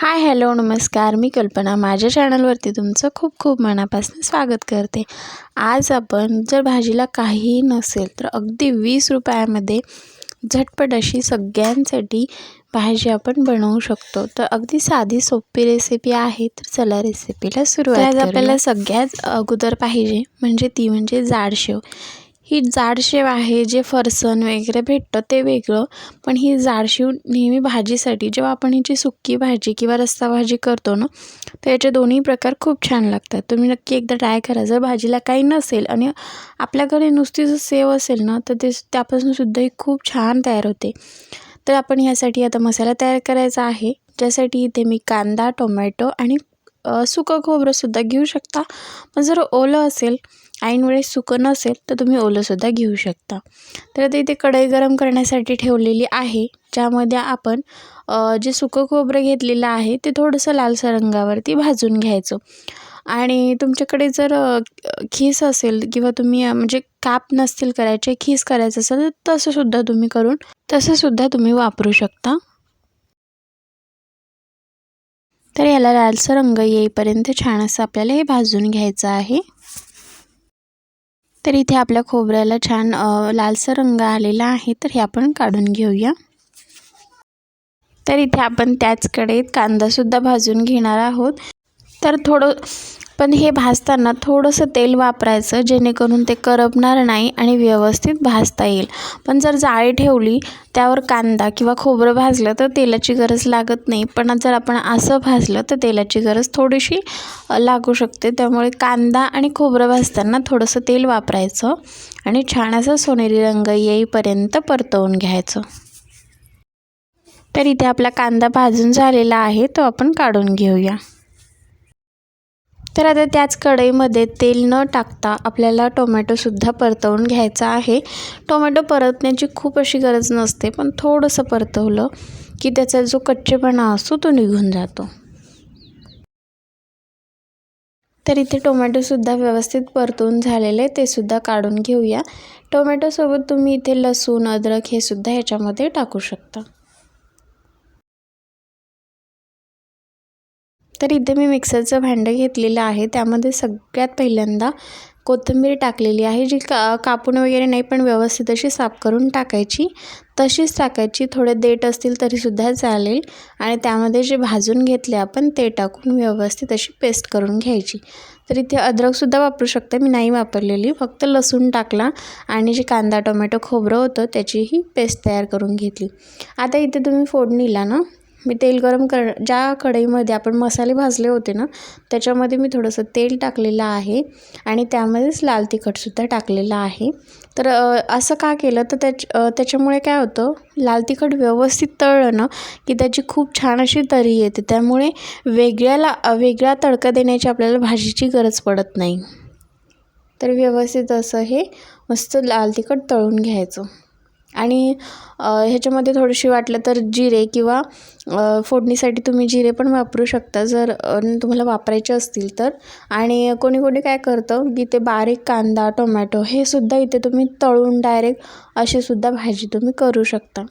Hi hello नमस्कार. मी कल्पना. माझ्या चॅनलवरती तुमचं खूप खूप मनापासून स्वागत करते. आज आपण जर भाजीला काहीही नसेल तर अगदी वीस रुपयामध्ये झटपट अशी सगळ्यांसाठी भाजी आपण बनवू शकतो. तर अगदी साधी सोपी रेसिपी आहे तर चला रेसिपीला सुरुवात आज आपल्याला सगळ्यात अगोदर पाहिजे म्हणजे ती म्हणजे जाडशेव. ही जाडशेव आहे जे फरसन वगैरे भेटतं ते वेगळं. पण ही जाडशेव नेहमी भाजीसाठी जेव्हा आपण हिची सुक्की भाजी किंवा रस्सा भाजी करतो ना तर याचे दोन्ही प्रकार खूप छान लागतात. तुम्ही नक्की एकदा ट्राय करा. जर भाजीला काही नसेल आणि आपल्याकडे नुसती जर सेव असेल ना तर ते त्यापासून सुद्धा ही खूप छान तयार होते. तर आपण ह्यासाठी आता मसाला तयार करायचा आहे ज्यासाठी इथे मी कांदा टोमॅटो आणि सुकं खोबरंसुद्धा घेऊ शकता. पण जर ओलं असेल ऐनवेळेस सुकं नसेल तर तुम्ही ओलंसुद्धा घेऊ शकता. तर आता इथे कढई गरम करण्यासाठी ठेवलेली आहे ज्यामध्ये आपण जे सुकं खोबरं घेतलेलं आहे ते थोडंसं लालसर रंगावरती भाजून घ्यायचं. आणि तुमच्याकडे जर खीस असेल किंवा तुम्ही म्हणजे काप नसतील करायचे खीस करायचं असेल तर तसंसुद्धा तुम्ही करून तसंसुद्धा तुम्ही वापरू शकता. तर याला लालसर रंग येईपर्यंत छान असं आपल्याला हे भाजून घ्यायचं आहे. तर इथे आपल्या खोबऱ्याला छान लालसर रंग आलेला आहे. तर हे आपण काढून घेऊया. तर इथे आपण त्याचकडे कांदासुद्धा भाजून घेणार आहोत. तर थोडं पण हे भाजताना थोडंसं तेल वापरायचं जेणेकरून ते करपणार नाही आणि व्यवस्थित भाजता येईल. पण जर जाळी ठेवली त्यावर कांदा किंवा खोबरं भाजलं तर तेलाची गरज लागत नाही. पण जर आपण असं भाजलं तर तेलाची गरज थोडीशी लागू शकते. त्यामुळे कांदा आणि खोबरं भाजताना थोडंसं तेल वापरायचं आणि छान असं सोनेरी रंग येईपर्यंत परतवून घ्यायचं. तर इथे आपला कांदा भाजून झालेला आहे तो आपण काढून घेऊया. तर आता त्याच कढईमध्ये तेल न टाकता आपल्याला टोमॅटोसुद्धा परतवून घ्यायचा आहे. टोमॅटो परतण्याची खूप अशी गरज नसते पण थोडंसं परतवलं की त्याचा जो कच्चेपणा असतो तो निघून जातो. तर इथे टोमॅटोसुद्धा व्यवस्थित परतून झालेले ते सुद्धा काढून घेऊया. टोमॅटोसोबत तुम्ही इथे लसूण अद्रक हे सुद्धा ह्याच्यामध्ये टाकू शकता. तर इथे मी मिक्सरचं भांडं घेतलेलं आहे. त्यामध्ये सगळ्यात पहिल्यांदा कोथिंबीर टाकलेली आहे जी का कापून वगैरे नाही पण व्यवस्थित अशी साफ करून टाकायची. तशीच टाकायची थोडे देठ असतील तरीसुद्धा चालेल. आणि त्यामध्ये जे भाजून घेतले आपण ते टाकून व्यवस्थित अशी पेस्ट करून घ्यायची. तर इथे अद्रकसुद्धा वापरू शकते मी नाही वापरलेली. फक्त लसूण टाकला आणि जे कांदा टोमॅटो खोबरं होतं त्याची ही पेस्ट तयार करून घेतली. आता इथे तुम्ही फोडणीला ना मी तेल गरम कर ज्या कढईमध्ये आपण मसाले भाजले होते ना त्याच्यामध्ये मी थोडंसं तेल टाकलेलं आहे आणि त्यामध्येच लाल तिखटसुद्धा टाकलेलं आहे. तर असं का केलं? तर त्याच त्याच्यामुळे काय होतं? लाल तिखट व्यवस्थित तळलं ना की त्याची खूप छान अशी तरी येते. त्यामुळे वेगळ्याला वेगळा तडका देण्याची आपल्याला भाजीची गरज पडत नाही. तर व्यवस्थित असं हे मस्त लाल तिखट तळून घ्यायचं. आणि ह्याच्यामध्ये थोडीशी वाटलं तर जिरे किंवा फोडणीसाठी तुम्ही जिरे पण वापरू शकता. जर तुम्हाला वापरायचे असतील तर. आणि कोणी कोणी काय करतं की ते बारीक कांदा टोमॅटो हे सुद्धा इथे तुम्ही तळून डायरेक्ट अशी सुद्धा भाजी तुम्ही करू शकता.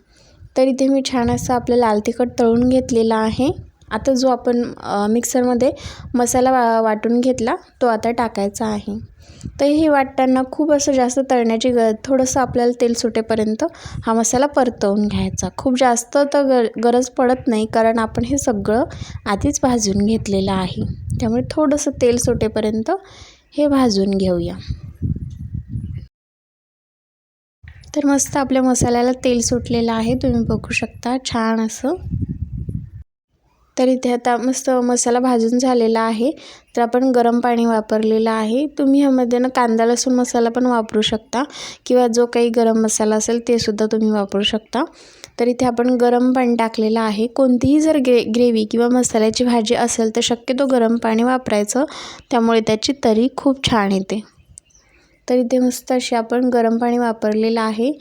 तर इथे मी छान असं आपलं लाल तिखट तळून घेतलेला आहे. आता जो आपण मिक्सरमध्ये मसाला वा वाटून घेतला तो आता टाकायचा आहे. तर हे वाटताना खूप असं जास्त तळण्याची ग थोडंसं आपल्याला तेल सुटेपर्यंत हा मसाला परतवून घ्यायचा. खूप जास्त तर गर गरज पडत नाही कारण आपण हे सगळं आधीच भाजून घेतलेलं आहे. त्यामुळे थोडंसं तेल सुटेपर्यंत हे भाजून घेऊया. तर मस्त आपल्या मसाल्याला तेल सुटलेलं आहे. तुम्ही बघू शकता छान असं. तर इथे आता मस्त मसाला भाजून झालेला आहे. तर आपण गरम पाणी वापरलेलं आहे. तुम्ही ह्यामध्ये ना कांदा लसूण मसाला पण वापरू शकता किंवा जो काही गरम मसाला असेल ते सुद्धा तुम्ही वापरू शकता. तर इथे आपण गरम पाणी टाकलेलं आहे. कोणतीही जर ग्रे ग्रेव्ही किंवा मसाल्याची भाजी असेल तर शक्यतो गरम पाणी वापरायचं. त्यामुळे त्याची तरी खूप छान येते. तर इथे मस्त अशी आपण गरम पाणी वापरलेलं आहे.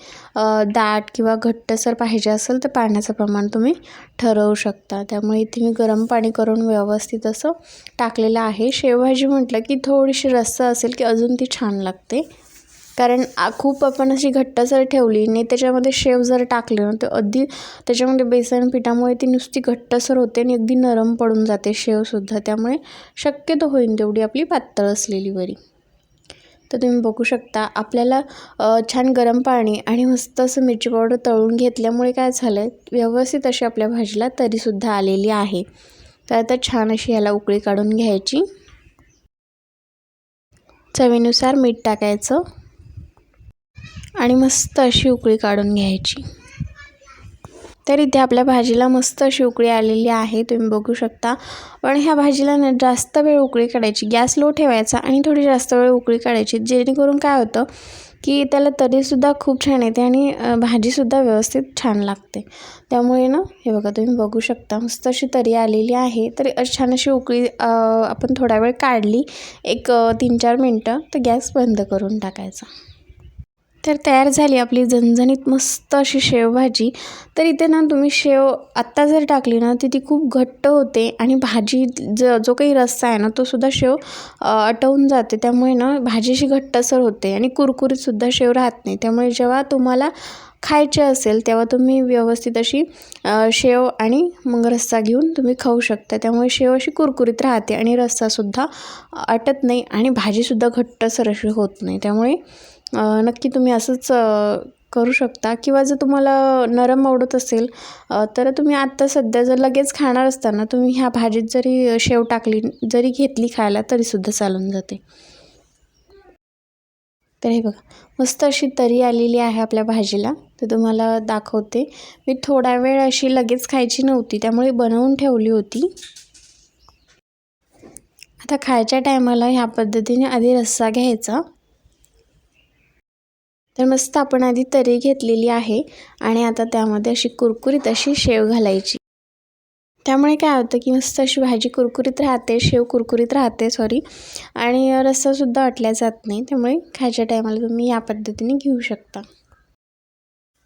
दाट किंवा घट्टसर पाहिजे असेल तर पाण्याचं प्रमाण तुम्ही ठरवू शकता. त्यामुळे इथे मी गरम पाणी करून व्यवस्थित असं टाकलेलं आहे. शेवभाजी म्हटलं की थोडीशी रस्सा असेल की अजून ती छान लागते. कारण खूप आपण अशी घट्टसर ठेवली आणि त्याच्यामध्ये शेव जर टाकले ना तर अगदी त्याच्यामध्ये बेसन पिठामुळे ती नुसती घट्टसर होते आणि अगदी नरम पडून जाते शेवसुद्धा. त्यामुळे शक्यतो होईल तेवढी आपली पातळ असलेली वरी. तर तुम्ही बघू शकता आपल्याला छान गरम पाणी आणि मस्त असं मिरची पावडर तळून घेतल्यामुळे काय झालं आहे व्यवस्थित अशी आपल्या भाजीला तरीसुद्धा आलेली आहे. तर आता छान अशी ह्याला उकळी काढून घ्यायची. चवीनुसार मीठ टाकायचं आणि मस्त अशी उकळी काढून घ्यायची. तर इथे आपल्या भाजीला मस्त अशी उकळी आलेली आहे तुम्ही बघू शकता. पण ह्या भाजीला ना जास्त वेळ उकळी काढायची गॅस लो ठेवायचा आणि थोडी जास्त वेळ उकळी काढायची जेणेकरून काय होतं की त्याला तरीसुद्धा खूप छान येते आणि भाजीसुद्धा व्यवस्थित छान लागते. त्यामुळे ना हे बघा तुम्ही बघू शकता मस्त अशी तरी आलेली आहे. तर छान अशी उकळी आपण थोडा वेळ काढली एक तीन चार मिनटं तर गॅस बंद करून टाकायचा. तर तयार झाली आपली झणझणीत मस्त अशी शेवभाजी. तर इथे ना तुम्ही शेव आत्ता जर टाकली ना तर ती खूप घट्ट होते आणि भाजी ज जो काही रस्सा आहे ना तो सुद्धा शेव आटवून जाते. त्यामुळे ना भाजी अशी घट्टसर होते आणि कुरकुरीतसुद्धा शेव राहत नाही. त्यामुळे जेव्हा तुम्हाला खायचे असेल तेव्हा तुम्ही व्यवस्थित अशी शेव आणि मग रस्सा घेऊन तुम्ही खाऊ शकता. त्यामुळे शेव अशी कुरकुरीत राहते आणि रस्सासुद्धा अटत नाही आणि भाजीसुद्धा घट्टसर अशी होत नाही. त्यामुळे नक्की तुम्ही असंच करू शकता. किंवा जर तुम्हाला नरम आवडत असेल तर तुम्ही आत्ता सध्या जर लगेच खाणार असताना तुम्ही ह्या भाजीत जरी शेव टाकली जरी घेतली खायला तरीसुद्धा चालून जाते. तर हे बघा मस्त अशी तरी आलेली आहे आपल्या भाजीला. तर तुम्हाला दाखवते. मी थोडा वेळ अशी लगेच खायची नव्हती त्यामुळे बनवून ठेवली होती. आता खायच्या टायमाला ह्या पद्धतीने आधी रस्सा घ्यायचा. तर मस्त आपण आधी तरी घेतलेली आहे आणि आता त्यामध्ये अशी कुरकुरीत अशी शेव घालायची. त्यामुळे काय होतं की मस्त अशी भाजी कुरकुरीत राहते शेव कुरकुरीत राहते सॉरी आणि रस्सासुद्धा अटल्या जात नाही त्यामुळे खायच्या टायमाला तुम्ही या पद्धतीने घेऊ शकता.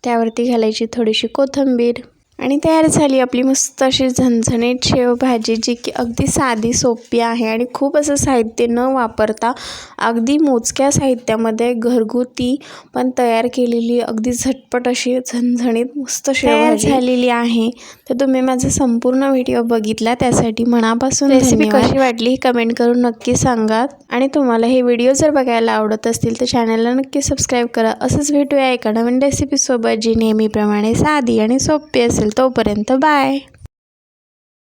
त्यावरती घालायची थोडीशी कोथिंबीर आणि तयार झाली आपली मस्त अशी झणझणीत शेवभाजी जी की अगदी साधी सोपी आहे आणि खूप असं साहित्य न वापरता अगदी मोजक्या साहित्यामध्ये घरगुती पण तयार केलेली अगदी झटपट अशी झणझणीत मस्त शेवभाजी झालेली आहे. तर तुम्ही माझा संपूर्ण व्हिडिओ बघितला त्यासाठी मनापासून रेसिपी कशी वाटली कमेंट करून नक्की सांगा. आणि तुम्हाला हे व्हिडिओ जर बघायला आवडत असतील तर चॅनलला नक्की सबस्क्राईब करा. असंच भेटूया एका नवीन रेसिपीसोबत जी नेहमीप्रमाणे साधी आणि सोपी असेल तोपर्यंत बाय.